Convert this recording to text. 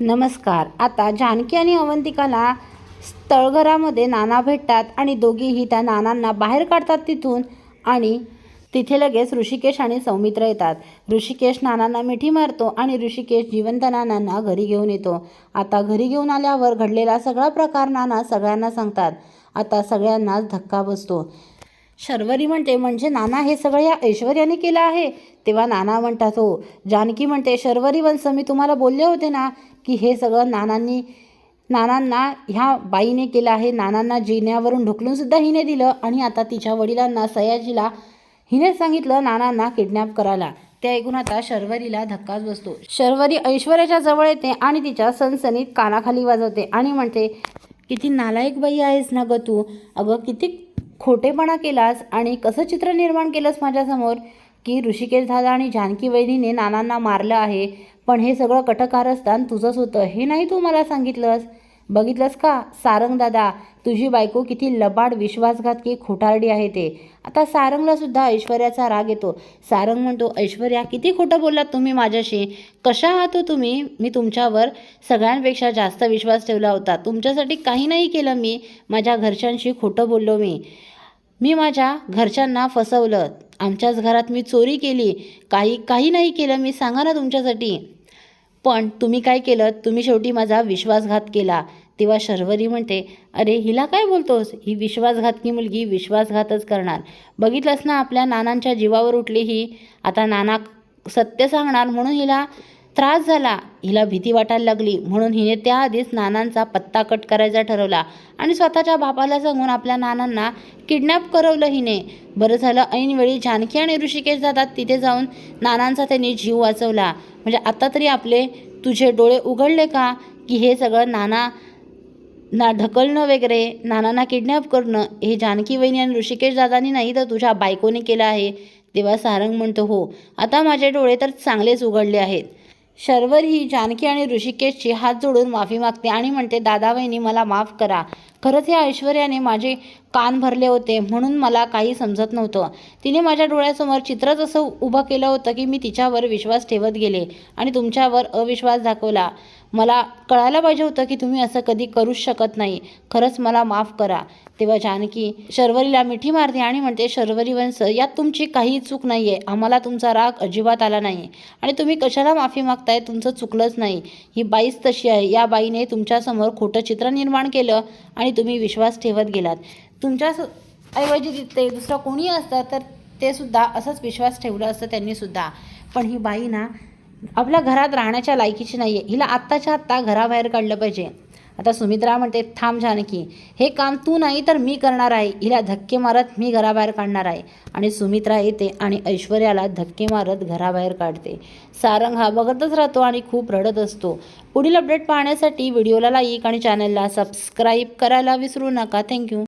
नमस्कार. आता जानकी आणि अवंतिकाला स्थळघरामध्ये नाना भेटतात आणि दोघीही त्या नानांना बाहेर काढतात तिथून आणि तिथे लगेच ऋषिकेश आणि सौमित्र येतात. ऋषिकेश नानांना मिठी मारतो आणि ऋषिकेश जिवंत नानांना घरी घेऊन येतो. आता घरी घेऊन आल्यावर घडलेला सगळा प्रकार नाना सगळ्यांना सांगतात. आता सगळ्यांनाच धक्का बसतो. शर्वरी म्हणते म्हणजे नाना हे सगळं या ऐश्वर्याने केलं आहे. तेव्हा नाना म्हणतात हो. जानकी म्हणते शर्वरी वंश मी तुम्हाला बोलले होते ना की हे सगळं नानांनी नानांना ह्या बाईने केलं आहे. नानांना जिन्यावरून ढुकलूनसुद्धा हिने दिलं आणि आता तिच्या वडिलांना सयाजीला हिने सांगितलं नानांना किडनॅप करायला. ते ऐकून आता शर्वरीला धक्काच बसतो. शर्वरी ऐश्वर्याच्या जवळ येते आणि तिच्या सनसनीत कानाखाली वाजवते आणि म्हणते किती नालायक बाई आहेस ना ग तू. अगं किती खोटेपणा केलास आणि कसं चित्र निर्माण केलंस माझ्यासमोर? की ऋषिकेश दादा आणि जानकी वहिनीने नानांना मारलं आहे पण हे सगळं कटकारस्थान तुझंच होतं हे नाही तू मला सांगितलंस? बघितलंस का? सारंगदादा तुझी बायको किती लबाड विश्वासघातकी खोटारडी आहे ते. आता सारंगला सुद्धा ऐश्वर्याचा राग येतो. सारंग म्हणतो ऐश्वर्या किती खोटं बोललात तुम्ही माझ्याशी? कशा आहात हो तुम्ही? मी तुमच्यावर सगळ्यांपेक्षा जास्त विश्वास ठेवला होता. तुमच्यासाठी काही नाही केलं मी. माझ्या घरच्यांशी खोटं बोललो मी. मी माझ्या घरच्यांना फसवलं. आमच्याच घरात मी चोरी केली. काही काही नाही केलं मी. सांगा ना तुमच्यासाठी. पण तुम्ही काय केलं? तुम्ही शेवटी माझा विश्वासघात केला. तेव्हा शर्वरी म्हणते अरे हिला काय बोलतोस? ही विश्वासघातकी मुलगी विश्वासघातच करणार. बघितलंस ना आपल्या नानांच्या जीवावर उठली ही आता नाना सत्य सांगणार म्हणून हिला त्रास झाला. हिला भीती वाटायला लागली. म्हणून हिने त्याआधीच नानांचा पत्ता कट करायचा ठरवला आणि स्वतःच्या बापाला सांगून आपल्या नानांना किडनॅप करवलं हिने. बरं झालं ऐनवेळी जानकी आणि ऋषिकेश जातात तिथे जाऊन नानांचा त्यांनी जीव वाचवला. म्हणजे आता तरी आपले तुझे डोळे उघडले का? की हे सगळं नाना ना ढकलणं वगैरे नानांना किडनॅप करणं हे जानकी वहिनी आणि ऋषिकेश दादानी नाही तर तुझ्या बायकोने केलं आहे. तेव्हा सारंग म्हणतो हो आता माझे डोळे तर चांगलेच उघडले आहेत. शर्वर ही जानकी आणि ऋषिकेशची हात जोडून माफी मागते आणि म्हणते दादा वहिनी मला माफ करा. खरंच या ऐश्वर्याने माझे कान भरले होते म्हणून मला काही समजत नव्हतं. तिने माझ्या डोळ्यासमोर चित्रच असं उभं केलं होतं की मी तिच्यावर विश्वास ठेवत गेले आणि तुमच्यावर अविश्वास दाखवला. मला कळायला पाहिजे होतं की तुम्ही असं कधी करूच शकत नाही. खरंच मला माफ करा. तेव्हा जानकी शर्वरीला मिठी मारते आणि म्हणते शर्वरी वंश यात तुमची काही चूक नाही आहे आम्हाला तुमचा राग अजिबात आला नाही आणि तुम्ही कशाला माफी मागताय? तुमचं चुकलंच नाही. ही बाईच तशी आहे. या बाईने तुमच्यासमोर खोटं चित्र निर्माण केलं आणि तुम्ही विश्वास ठेवत गेलात. तुमच्या ऐवजी ते दुसरं कोणी असतं तर ते सुद्धा असंच विश्वास ठेवलं असतं त्यांनी सुद्धा. पण ही बाई ना आपल्या घरात राहण्याच्या लायकीची नाही आहे हिला आत्ताच्या आत्ता घराबाहेर काढलं पाहिजे. आता सुमित्रा म्हणते थांब जानकी हे काम तू नाही तर मी करणार आहे. हिला धक्के मारत मी घराबाहेर काढणार आहे. आणि सुमित्रा येते आणि ऐश्वर्याला धक्के मारत घराबाहेर काढते. सारंग हा बघतच राहतो आणि खूप रडत असतो. पुढील अपडेट पाहण्यासाठी व्हिडिओला लाईक आणि चॅनलला सबस्क्राईब करायला विसरू नका. थँक्यू